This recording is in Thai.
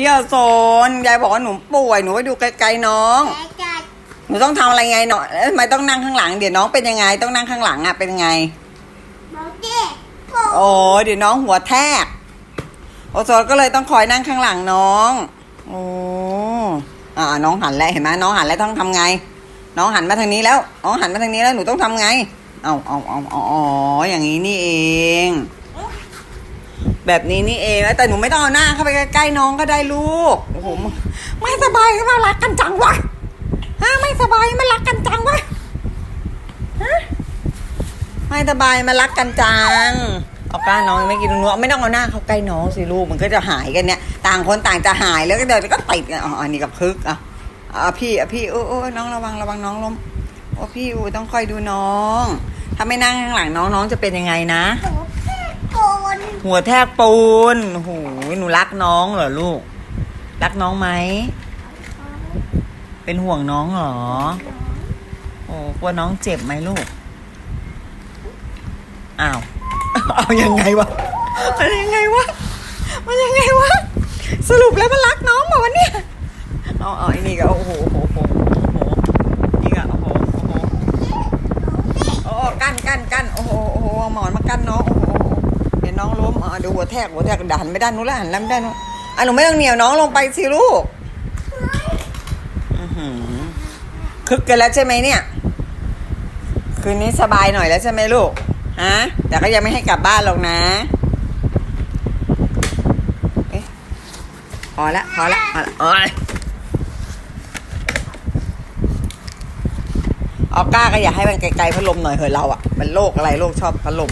พี่อโซนยายบอกว่าหนูป่วยหนูไปดูไกลๆน้องแต่จัดหนูต้องทำอะไรไงเนาะเอ๊ะทำไมต้องนั่งข้างหลังเดี๋ยวน้องเป็นยังไง ต้องนั่งข้างหลังอะเป็นยังไงบอกเด็กโกโอ้เดี๋ยวน้องหัวแทกโอโซนก็เลยต้องคอยนั่งข้างหลังน้องโอ้อ่าน้องหันแล้วเห็นไหมน้องหันแล้วต้องทำไง น้องหันมาทางนี้แล้วน้องหันมาทางนี้แล้วหนูต้องทำไงเอาเอาเอาเอาอ๋ออย่างนี้นี่เอง แบบนี้นี่เองแต่หนูไม่ต้องเอาหน้าเข้าไปใกล้ๆน้องก็ได้ลูกโอ้โหไม่สบายก็มารักกันจังวะฮะไม่สบายมารักกันจังวะฮะไม่สบายมารักกันจังเอาก้าน้องไม่กินหนูไม่ต้องเอาหน้าเข้าใกล้น้องสิลูกมันก็จะหายกันเนี่ย ต่างคนต่างจะหายแล้วก็เดี๋ยวก็ติดกันอ๋ออันนี้กับพึกอะอะพี่อะพี่โอ้โอ้น้องระวังระวังน้องล้มโอ้พี่อูต้องคอยดูน้อง ถ้าไม่นั่งข้างหลังน้องน้องจะเป็นยังไงนะ หัวแทกปูนหูหนูรักน้องเหรอลูก รักน้องไหม เป็นห่วงน้องเหรอ โอ้กลัวน้องเจ็บไหมลูก อ้าว เอายังไงวะ มันยังไงวะ มันยังไงวะ สรุปแล้วมันรักน้องเหรอวะเนี่ย เอาเอาไอ้นี่ก็โอ้โหโอ้โหโอ้โหโอ้โหนี่ก็โอ้โหโอ้โห โอ้กั้นกั้นกั้นโอ้โหโอ้โหเอาหมอนมากั้นน้องโอ้โหโอ้โหเห็นน้องล้ มอะดูหัวแทกหัวแทกดันไม่ได้นู้นแล้วหันแล้วไม่ได้นู้นอะหนูไม่ต้องเหนียวน้องลงไปสิลูกอื้อหือคึกกันแล้วใช่ไหมเนี่ย คืนนี้สบายหน่อยแล้วใช่ไหมลูกฮะแต่ก็ยังไม่ให้กลับบ้านหรอกนะเอ๊ะพอละพอละพอละโอ้ยออก้าก็อยากให้มันไกลๆพัดลมหน่อยเหอะเราอะมันโรคอะไรโรคชอบพัดลม